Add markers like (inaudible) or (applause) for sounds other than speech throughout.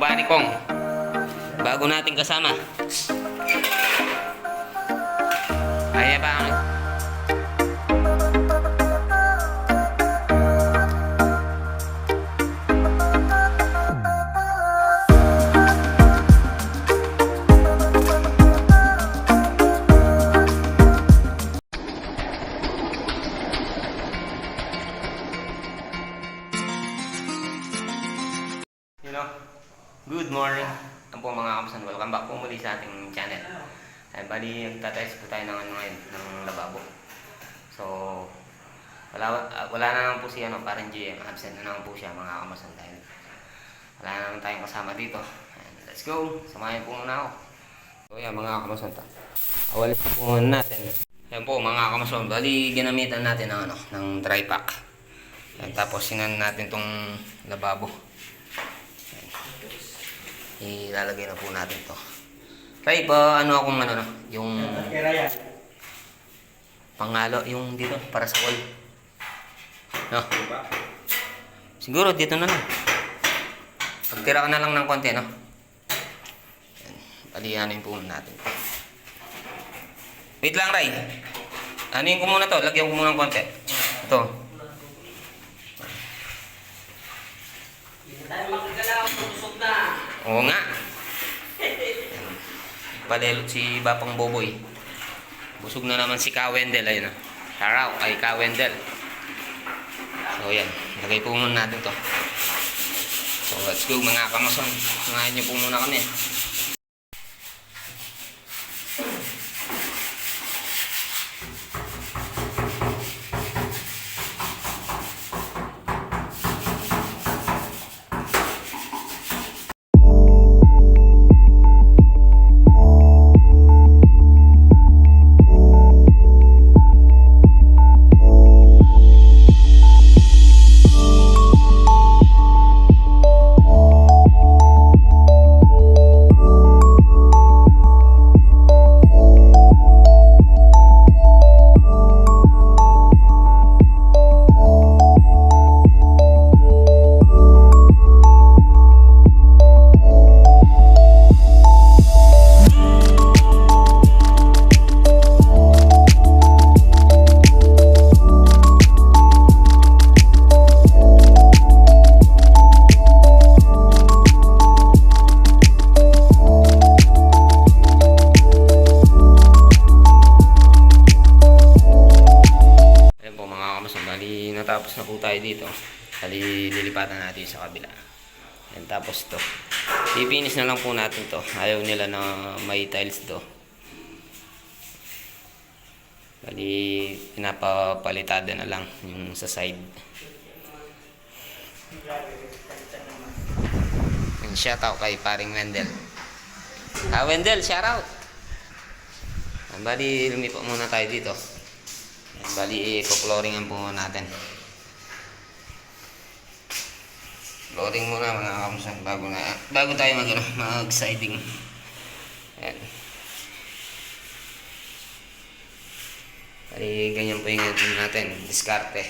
baba ni Kong. Bago nating kasama. Kaya ba. Mga kamusan, welcome back po muli sa ating channel. Ay, bali, nagtatayos po tayo ng ano ngayon, ng lababo. So, wala, ah, wala na naman po si ano, parang GM, absent na naman po siya mga kamusan dahil wala na naman tayong kasama dito. Ayan, let's go, samahin po muna ako. So, yan mga kamusan, ta. Awalis po muna natin. Yan po mga kamusan, bali, ginamitan natin ng, ano, ng dry pack. Yan, tapos sinan natin tong lababo ilalagay na po natin to. Tay, pa ano akong ano, no? yung pangalo, yung dito, para sa wall. No? Siguro dito na lang. Pagtira ka na lang ng konti, no? Yan. Palihanin po natin. Wait lang, Ray. Anuin ko muna to. Lagyan ko muna ng konti. Ito. Oo nga. Palelot si Bapang Boboy. Busog na naman si Kawendel. Ayun na. Haraw ay Kawendel. So yan. Lagay po muna natin to. So let's go mga kamason. Samahan niyo po muna kami. Lilipatan natin sa kabila. Ayan, tapos to. Pipinis na lang po natin to. Ayaw nila na may tiles to. Bali pinapapalitada na lang yung sa side. Yung shoutout kay paring Wendell. Ah, Wendell, shoutout! Ayan, Bali lumipat muna tayo dito. Bali, i-flooringan po natin. Flooring muna mga kamusan bago na bago tayo mag ano, mag siding. Ayan. Bali, ganyan po yung natin, diskarte.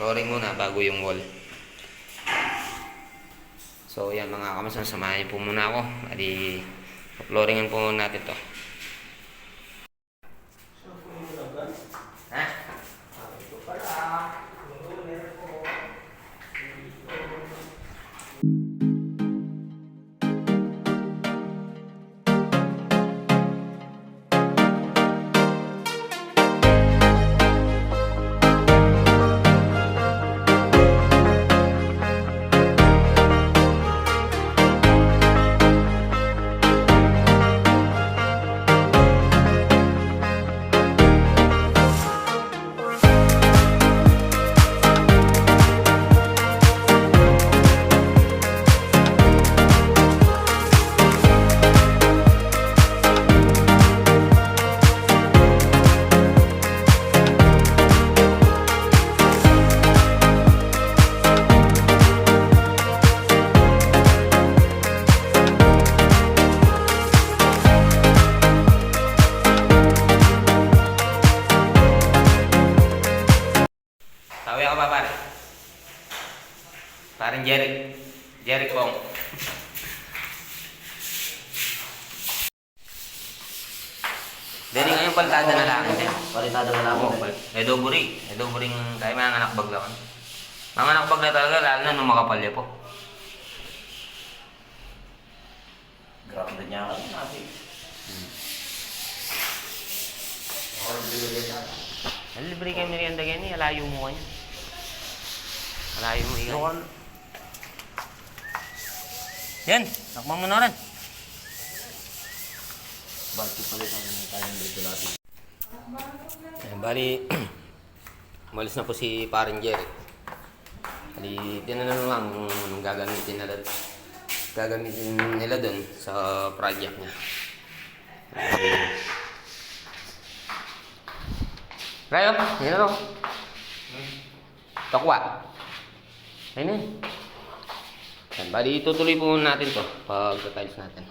Flooring muna bago yung wall. So, yan mga kamusan, samahan niyo po muna ako. Bali, flooringan po natin to. Parang Jeric. Jeric Bong. Dali ngayon paltada na lang din. Palitada na lang. Oh, Edo buri. Edo buring tayo mga anak bagla baglawan. Mga anak bagla talaga lalo na nung makapalya po. Grabe na niya ako natin. Libre kayo merienda ganyan, alayo mo kanya. Alayo mo ikan. Yan, nakmang mo na rin. bakit pa rin ang kayang dito natin? Ayan, bali, (clears throat) umalis na po si paring Jerry. Bali, tinanong lang kung anong gagamitin nila, gagamitin nila dun sa project niya. Bali, Rayo, yun ano? Tokwa. Ayun na yun. Ayan, bali, tutuloy po natin to pag tiles natin.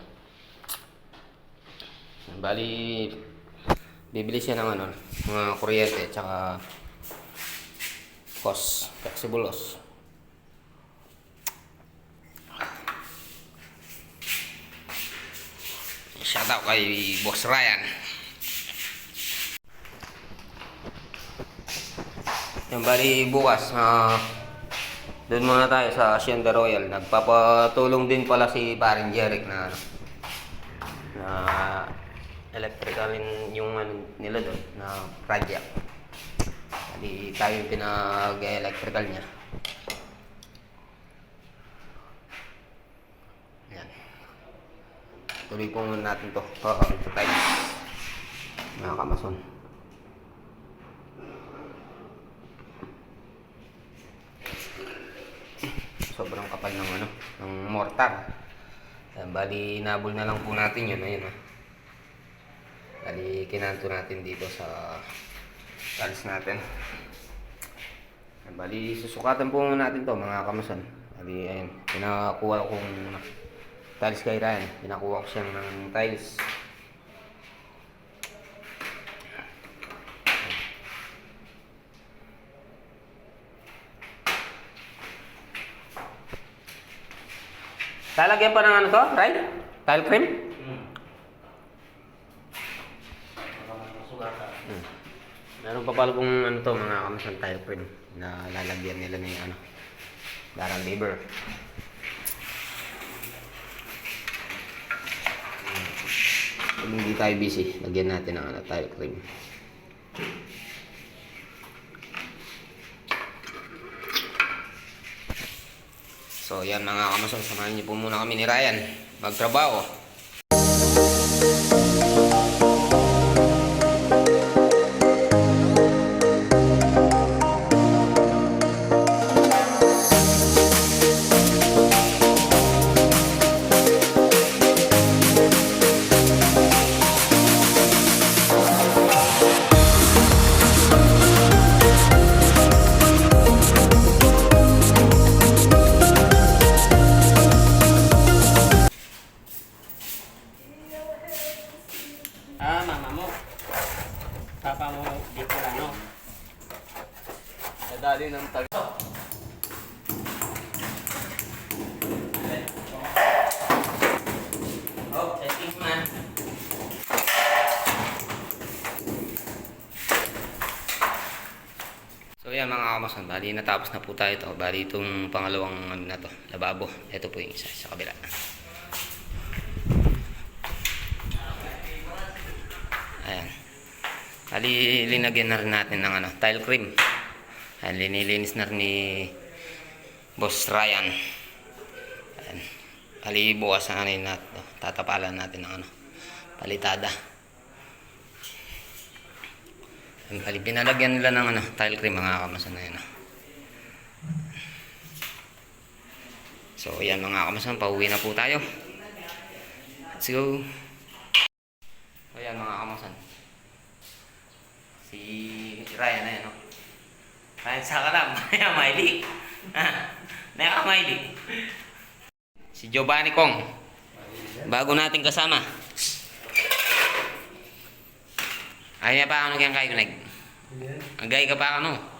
Ayan, Bali, bibili siya ng ano, mga kuryente tsaka cos, flexible os. Shout out kay Boss Ryan. Yung bali bukas, ah doon muna tayo sa Hacienda Royal. Nagpapatulong din pala si paring Jeric na ano, na electrical yung ano nila doon na project. Hindi tayo yung pinag-electrical niya. Yan. Tuloy po natin to. Oo, ito tayo. Mga kamason. Sobrang kapal ng ano, ng mortar. Ayan, bali, nabol na lang po natin yun. Ayun, ah. Bali, kinanto natin dito sa tiles natin. Ayan, bali, susukatan po muna natin to mga kamason. Bali, ayun, pinakuha kong tiles kay Ryan. Pinakuha ko siyang ng tiles. Lalagyan pa ng ano to, Ryan? Tile cream? Hmm. Hmm. Meron pa pala kung ano to, mga kamasan tile cream na lalagyan nila ng ano, darang labor. Kung hindi tayo busy, lagyan natin ng ano, tile cream. Yan mga kamasan, samahan niyo po muna kami ni Ryan magtrabaho. Kamasan, bali natapos na po tayo ito. Bali itong pangalawang ano na to, lababo. Ito po yung isa sa kabila. Ayan. Bali linagyan na rin natin ng ano, tile cream. Ayan, linilinis na rin ni Boss Ryan. Ayan. Bali bukas na yun natin. Tatapalan natin ng ano, palitada. Ang bali, pinalagyan nila ng ano, tile cream mga kamasan na yun. ah. So, yan mga kamasan, pauwi na po tayo. Let's go. So, yan mga kamasan. Si Ryan na yan, no? Ryan, saka lang. Maya, Miley. Ah, Naya ka, Miley. Si Giovanni Kong. Bago nating kasama. Ay, pa ako naging kayo nag. Ang gay ka pa ano?